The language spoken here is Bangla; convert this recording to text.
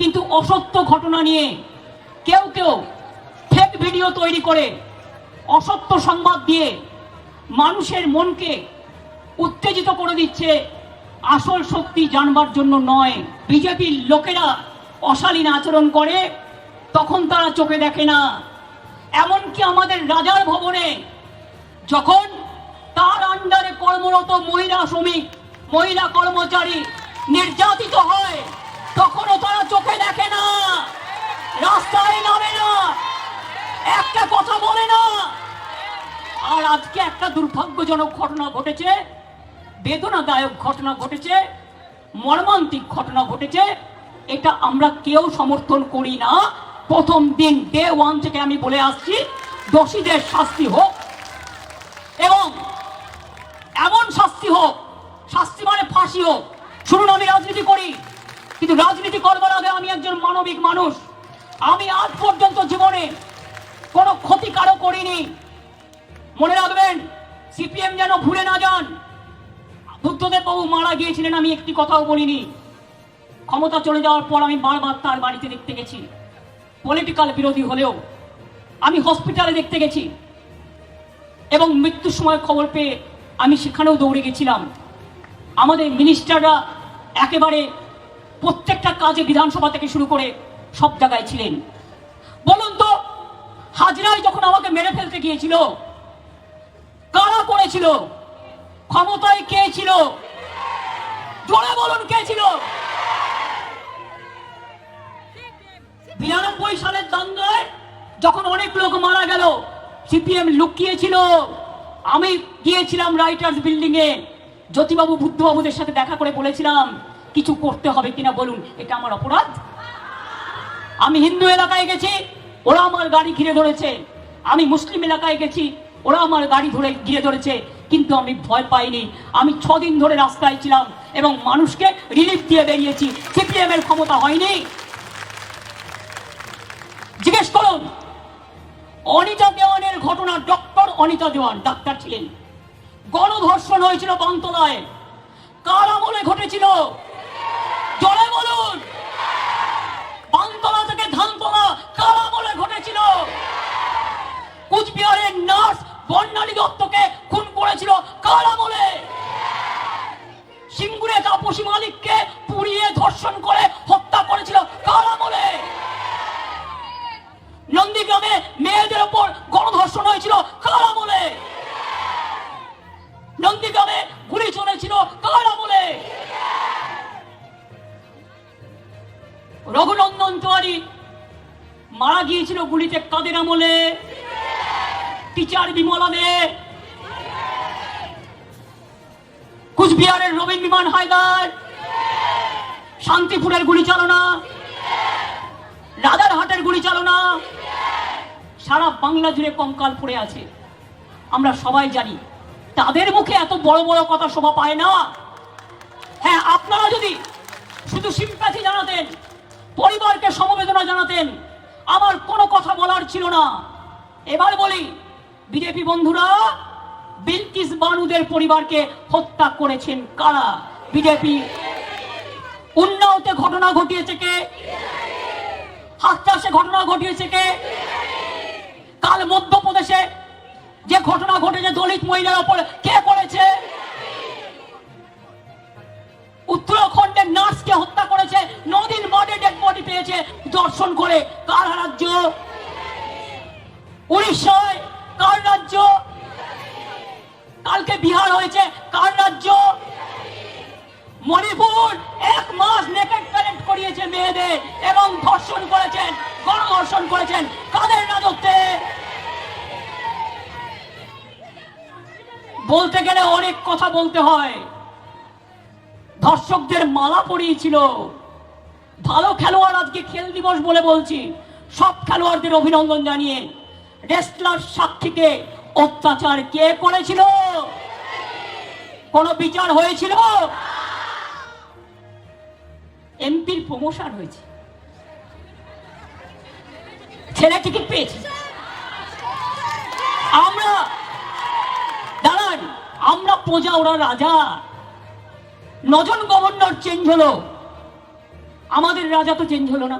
কিন্তু অসত্য ঘটনা নিয়ে কেউ কেউ ফেক ভিডিও তৈরি করে অসত্য সংবাদ দিয়ে মানুষের মনকে উত্তেজিত করে দিচ্ছে। আসল শক্তি জানবার জন্য নয়। বিজেপির লোকেরা অশালীন আচরণ করে, তখন তারা চোখে দেখে না। এমনকি আমাদের রাজার ভবনে যখন তার আন্ডারে কর্মরত মহিলা শ্রমিক, মহিলা কর্মচারী নির্যাতিত হয়, তখনও চোখে দেখে না। রাস্তায় নামে না। একটা কথা বলে না। আর আজকে একটা দুর্ভাগ্যজনক ঘটনা ঘটেছে। বেদনাদায়ক ঘটনা ঘটেছে। মর্মান্তিক ঘটনা ঘটেছে। এটা আমরা কেউ সমর্থন করি না। প্রথম দিন ডে ওয়ান থেকে আমি বলে আসছি, দোষীদের শাস্তি হোক এবং এমন শাস্তি হোক, শাস্তি মানে ফাঁসি হোক। শুনুন, আমি রাজনীতি করি। কিন্তু রাজনীতি করবার আগে আমি একজন মানবিক মানুষ। আমি আজ পর্যন্ত জীবনে কোনো ক্ষতি কারও করিনি। মনে রাখবেন, সিপিএম যেন ভুলে না যান। বুদ্ধদেব বাবু মারা গিয়েছিলেন, আমি একটি কথাও বলিনি। ক্ষমতা চলে যাওয়ার পর আমি বারবার তার বাড়িতে দেখতে গেছি। পলিটিক্যাল বিরোধী হলেও আমি হসপিটালে দেখতে গেছি। এবং মৃত্যুর সময় খবর পেয়ে আমি সেখানেও দৌড়ে গেছিলাম। আমাদের মিনিস্টাররা একেবারে প্রত্যেকটা কাজে বিধানসভা থেকে শুরু করে সব জায়গায় ছিলেন। বলুন তো হাজরায় যখন আমাকে মেরে ফেলতে গিয়েছিল, কারা করেছিল? ক্ষমতায় কে ছিল? জোরে বলুন কে ছিল? বিরানব্বই সালের দাঙ্গায় যখন অনেক লোক মারা গেল, সিপিএম লুকিয়েছিল। আমি গিয়েছিলাম রাইটার্স বিল্ডিং এ জ্যোতিবাবু, বুদ্ধবাবুদের সাথে দেখা করে বলেছিলাম কিছু করতে হবে কিনা বলুন, এটা আমার অপরাধ? আমি হিন্দু এলাকায় গেছি, ওরা আমার গাড়ি ঘিরে ধরেছে। আমি মুসলিম এলাকায় গেছি, ওরা আমার গাড়ি ধরে ঘিরে ধরেছে, কিন্তু আমি ভয় পাইনি। আমি ছদিন ধরে রাস্তায় ছিলাম এবং মানুষকে রিলিফ দিয়ে বেরিয়েছি। সিপিএম এর ক্ষমতা হয়নি। জিজ্ঞেস করুন, অনিতা দেওয়ানের ঘটনা ডক্টর অনিতা দেওয়ান, ডাক্তার ছিলেন। গণধর্ষণ হয়েছিল বান্তলায় কার আমলে ঘটেছিল? জলে বলুন। বানতলা থেকে ধানতলা কারা বলে ঘটেছিল। কুচবিহারের নার্স বর্ণালী দত্তকে খুন করেছিল কারা বলে সিঙ্গুরে তাপসী মালিককে পুড়িয়ে ধর্ষণ করে রঘুনন্দন তিওয়ারি মারা গিয়েছিল গুলিতে কাদের আমলে? টিচার বিমলা দে কুচবিহারের রবীন্দ্র বিমান হায়দার। শান্তিপুরের গুলি চালনা। রাজারহাটের গুলি চালনা। সারা বাংলা জুড়ে কঙ্কাল পড়ে আছে। আমরা সবাই জানি, তাদের মুখে এত বড় বড় কথা শোভা পায় না। হ্যাঁ আপনারা যদি শুধু সিম্প্যাথি জানাতেন পরিবারকে সমবেদনা জানাতেন। আমার কোনো কথা বলার ছিল না। এবার বলি, বিজেপি বন্ধুরা, বিলকিস বানুদের পরিবারকে হত্যা করেছেন কারা? বিজেপি। উন্নাওতে ঘটনা ঘটিয়েছে কে? হাতচাষে ঘটনা ঘটিয়েছে কে? কাল মধ্যপ্রদেশে যে ঘটনা ঘটেছে দলিত মহিলার ওপর কে করেছে? উত্তরাখণ্ডের নার্সকে হত্যা করেছে পেয়েছে দর্শন করে কার রাজ্য? উড়িষ্যায় কার রাজ্য? কালকে বিহার হয়েছে কার রাজ্য? মণিপুর এক মাস নেকেট প্যারেড করিয়েছে মেয়েদের এবং ধর্ষণ করেছেন, গণধর্ষণ করেছেন। কাদের রাজত্বে? বলতে গেলে অনেক কথা বলতে হয়। ধর্ষকদের মালা পরিয়েছিল। ভালো খেলোয়াড় আজকে খেল দিবস বলে বলছি। সব খেলোয়াড়দের অভিনন্দন জানিয়ে রেসলার সাক্ষীকে অত্যাচার কে করেছিল? কোনো বিচার হয়েছিল? এমপির প্রমোশন হয়েছে। ছেলে টিকিট পেয়েছে। আমরা, দাঁড়ান, আমরা প্রজা, ওরা রাজা। নজন গভর্নর চেঞ্জ হলো। আমাদের রাজা তো চেঞ্জ হলো না।